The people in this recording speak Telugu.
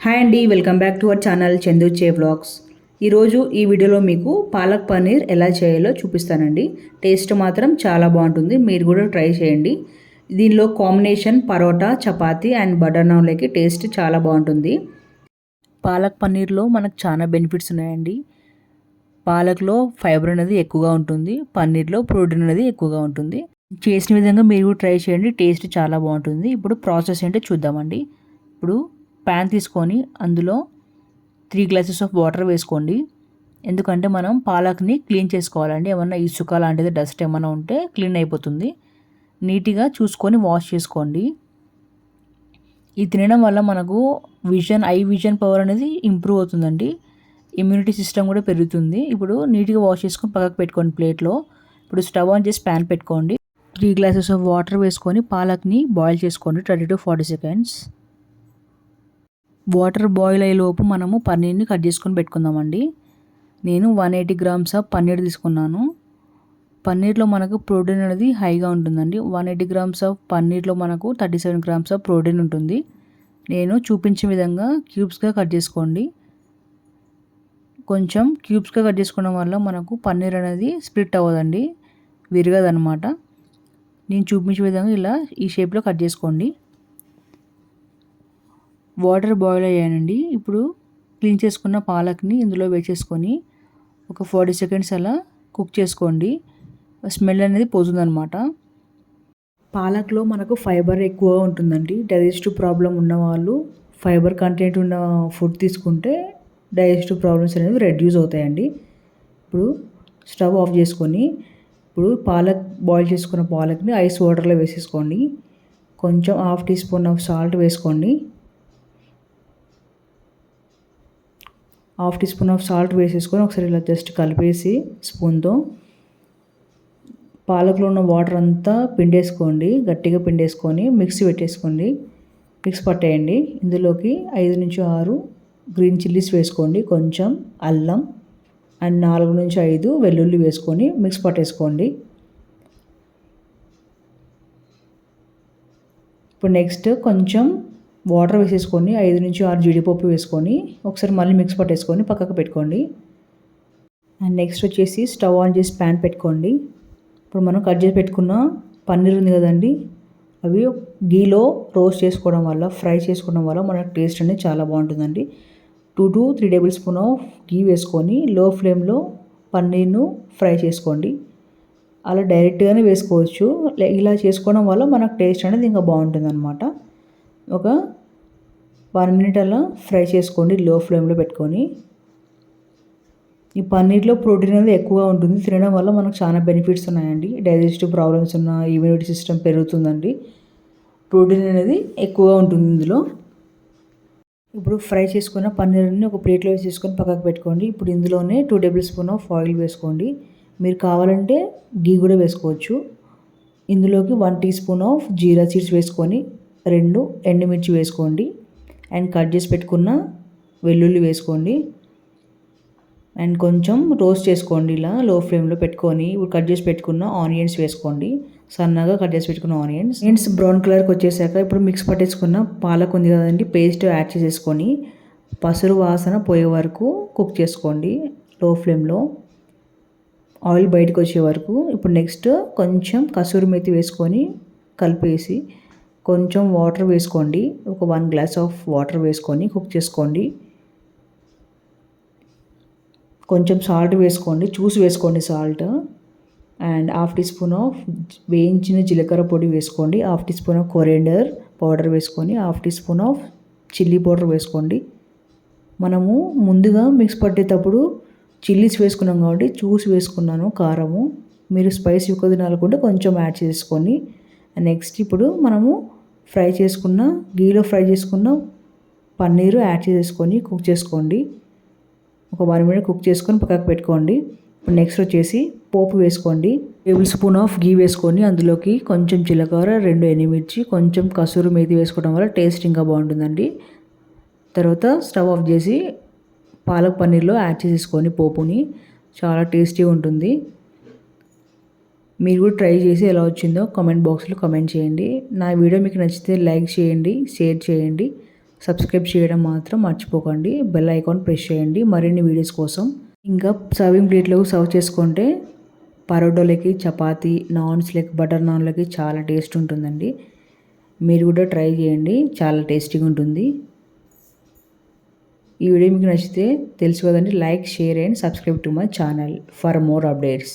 హాయ్ అండి welcome back to our channel Chandu చే వ్లాగ్స్ ఈరోజు ఈ వీడియోలో మీకు పాలక్ పన్నీర్ ఎలా చేయాలో చూపిస్తానండి. టేస్ట్ మాత్రం చాలా బాగుంటుంది మీరు కూడా ట్రై చేయండి. దీనిలో combination paratha chapati and butter నాన్లకి taste చాలా బాగుంటుంది. పాలక్ పన్నీర్లో మనకు చాలా బెనిఫిట్స్ ఉన్నాయండి. పాలక్లో ఫైబర్ అనేది ఎక్కువగా ఉంటుంది పన్నీర్లో ప్రోటీన్ అనేది ఎక్కువగా ఉంటుంది. చేసిన విధంగా మీరు కూడా ట్రై చేయండి టేస్ట్ చాలా బాగుంటుంది. ఇప్పుడు ప్రాసెస్ ఏంటో చూద్దామండి. ఇప్పుడు ప్యాన్ తీసుకొని అందులో త్రీ గ్లాసెస్ ఆఫ్ వాటర్ వేసుకోండి. ఎందుకంటే మనం పాలక్ని క్లీన్ చేసుకోవాలండి. ఏమన్నా ఇసుక లాంటిది డస్ట్ ఏమైనా ఉంటే క్లీన్ అయిపోతుంది. నీట్గా చూసుకొని వాష్ చేసుకోండి. ఇది తినడం వల్ల మనకు విజన్ ఐ విజన్ పవర్ అనేది ఇంప్రూవ్ అవుతుందండి. ఇమ్యూనిటీ సిస్టమ్ కూడా పెరుగుతుంది. ఇప్పుడు నీట్గా వాష్ చేసుకొని పక్కకు పెట్టుకోండి ప్లేట్లో ఇప్పుడు స్టవ్ ఆన్ చేసి ప్యాన్ పెట్టుకోండి. త్రీ గ్లాసెస్ ఆఫ్ వాటర్ వేసుకొని పాలక్ని బాయిల్ చేసుకోండి. Thirty to forty seconds water boil అయ్యేలోపు మనము పన్నీర్ని కట్ చేసుకొని పెట్టుకుందామండి. నేను one eighty grams of paneer తీసుకున్నాను. పన్నీర్లో మనకు ప్రోటీన్ అనేది హైగా ఉంటుందండి. వన్ ఎయిటీ గ్రామ్స్ ఆఫ్ పన్నీర్లో మనకు thirty seven grams of protein ఉంటుంది. నేను చూపించిన విధంగా క్యూబ్స్గా కట్ చేసుకోండి. కొంచెం క్యూబ్స్గా కట్ చేసుకోవడం వల్ల మనకు పన్నీర్ అనేది స్ప్లిట్ అవ్వదండి. విరగదనమాట నేను చూపించే విధంగా ఇలా ఈ షేప్లో కట్ చేసుకోండి. వాటర్ బాయిల్ అయ్యానండి. ఇప్పుడు క్లీన్ చేసుకున్న పాలక్ని ఇందులో వేసేసుకొని ఒక ఫార్టీ సెకండ్స్ అలా కుక్ చేసుకోండి. స్మెల్ అనేది పోతుందనమాట పాలక్లో మనకు ఫైబర్ ఎక్కువగా ఉంటుందండి. డైజెస్టివ్ ప్రాబ్లం ఉన్నవాళ్ళు ఫైబర్ కంటెంట్ ఉన్న ఫుడ్ తీసుకుంటే డైజెస్టివ్ ప్రాబ్లమ్స్ అనేవి రెడ్యూస్ అవుతాయండి. ఇప్పుడు స్టవ్ ఆఫ్ చేసుకొని ఇప్పుడు పాలక్ బాయిల్ చేసుకున్న పాలక్ని ఐస్ వాటర్లో వేసేసుకోండి. కొంచెం half teaspoon of salt వేసుకోండి. Half teaspoon of salt వేసేసుకొని ఒకసారి ఇలా జస్ట్ కలిపేసి స్పూన్తో. పాలకులో ఉన్న వాటర్ అంతా పిండేసుకోండి గట్టిగా పిండేసుకొని మిక్సీ పెట్టేసుకోండి. మిక్స్ పట్టేయండి. ఇందులోకి ఐదు నుంచి ఆరు గ్రీన్ చిల్లీస్ వేసుకోండి. కొంచెం అల్లం అండ్ నాలుగు నుంచి ఐదు వెల్లుల్లి వేసుకొని మిక్స్ పట్టేసుకోండి. ఇప్పుడు నెక్స్ట్ కొంచెం వాటర్ వేసేసుకొని ఐదు నుంచి ఆరు జీడిపప్పు వేసుకొని ఒకసారి మళ్ళీ మిక్స్ పట్టేసుకొని పక్కకు పెట్టుకోండి. అండ్ నెక్స్ట్ వచ్చేసి స్టవ్ ఆన్ చేసి ప్యాన్ పెట్టుకోండి. ఇప్పుడు మనం కట్ చేసి పెట్టుకున్న పన్నీర్ ఉంది కదండి అవి గీలో రోస్ట్ చేసుకోవడం వల్ల ఫ్రై చేసుకోవడం వల్ల మనకు టేస్ట్ అనేది చాలా బాగుంటుందండి. Two to three tablespoon of ghee వేసుకొని లో ఫ్లేమ్లో పన్నీర్ను ఫ్రై చేసుకోండి. అలా డైరెక్ట్గానే వేసుకోవచ్చు. ఇలా చేసుకోవడం వల్ల మనకు టేస్ట్ అనేది ఇంకా బాగుంటుంది అనమాట ఒక వన్ మినిట్ అలా ఫ్రై చేసుకోండి లో ఫ్లేమ్లో పెట్టుకొని. ఈ పన్నీర్లో ప్రోటీన్ అనేది ఎక్కువగా ఉంటుంది. తినడం వల్ల మనకు చాలా బెనిఫిట్స్ ఉన్నాయండి. డైజెస్టివ్ ప్రాబ్లమ్స్ ఉన్న ఇమ్యూనిటీ సిస్టమ్ పెరుగుతుందండి. ప్రోటీన్ అనేది ఎక్కువగా ఉంటుంది ఇందులో. ఇప్పుడు ఫ్రై చేసుకున్న పన్నీర్ని ఒక ప్లేట్లో వేసేసుకొని పక్కకు పెట్టుకోండి. ఇప్పుడు ఇందులోనే two tablespoon of oil వేసుకోండి. మీరు కావాలంటే గీ కూడా వేసుకోవచ్చు. ఇందులోకి one teaspoon of jeera seeds వేసుకొని రెండు ఎండుమిర్చి వేసుకోండి. అండ్ కట్ చేసి పెట్టుకున్న వెల్లుల్లి వేసుకోండి. అండ్ కొంచెం రోస్ట్ చేసుకోండి ఇలా లో ఫ్లేమ్లో పెట్టుకొని ఇప్పుడు కట్ చేసి పెట్టుకున్న ఆనియన్స్ వేసుకోండి. సన్నగా కట్ చేసి పెట్టుకున్న ఆనియన్స్. ఆనియన్స్ బ్రౌన్ కలర్కి వచ్చేసాక ఇప్పుడు మిక్స్ పట్టేసుకున్న పాలకు ఉంది కదండి పేస్ట్ యాడ్ చేసేసుకొని పసురు వాసన పోయే వరకు కుక్ చేసుకోండి లో ఫ్లేమ్లో. ఆయిల్ బయటకు వచ్చే వరకు. ఇప్పుడు నెక్స్ట్ కొంచెం కసూరి మెతి వేసుకొని కలిపేసి కొంచెం వాటర్ వేసుకోండి. ఒక వన్ గ్లాస్ ఆఫ్ వాటర్ వేసుకొని కుక్ చేసుకోండి. కొంచెం సాల్ట్ వేసుకోండి. చూసి వేసుకోండి salt. And half teaspoon of వేయించిన జీలకర్ర పొడి వేసుకోండి. Half teaspoon of coriander powder వేసుకొని half teaspoon of chilli powder వేసుకోండి. మనము ముందుగా మిక్స్ పట్టేటప్పుడు చిల్లీస్ వేసుకున్నాం కాబట్టి చూసి వేసుకున్నాను కారము. మీరు స్పైస్ ఎక్కువ తినాలనుకుంటే కొంచెం యాడ్ చేసుకొని నెక్స్ట్ ఇప్పుడు మనము ఫ్రై చేసుకున్న గీలో ఫ్రై చేసుకున్న పన్నీరు యాడ్ చేసుకొని కుక్ చేసుకోండి. ఒక వన్ మినిట్ కుక్ చేసుకొని పక్కకు పెట్టుకోండి. ఇప్పుడు నెక్స్ట్ వచ్చేసి పోపు వేసుకోండి. టేబుల్ స్పూన్ ఆఫ్ గీ వేసుకొని అందులోకి కొంచెం జీలకర్ర రెండు ఎనిమిర్చి కొంచెం కసూరు మేతి వేసుకోవడం వల్ల టేస్ట్ ఇంకా బాగుంటుందండి. తర్వాత స్టవ్ ఆఫ్ చేసి పాలక్ పన్నీర్లో యాడ్ చేసేసుకొని పోపుని. చాలా టేస్టీ ఉంటుంది. మీరు కూడా ట్రై చేసి ఎలా వచ్చిందో కామెంట్ బాక్స్లో కామెంట్ చేయండి. నా వీడియో మీకు నచ్చితే లైక్ చేయండి షేర్ చేయండి సబ్స్క్రైబ్ చేయడం మాత్రం మర్చిపోకండి. బెల్ ఐకాన్ ప్రెస్ చేయండి. మరిన్ని వీడియోస్ కోసం ఇంకా సర్వింగ్ ప్లేట్లో సర్వ్ చేసుకుంటే పరోటాలకి చపాతీ నాన్స్ లైక్ బటర్ నాన్లకి చాలా టేస్ట్ ఉంటుందండి. మీరు కూడా ట్రై చేయండి. చాలా టేస్టీగా ఉంటుంది. ఈ వీడియో మీకు నచ్చితే తెలుసు కదండి like share and subscribe to my channel for more updates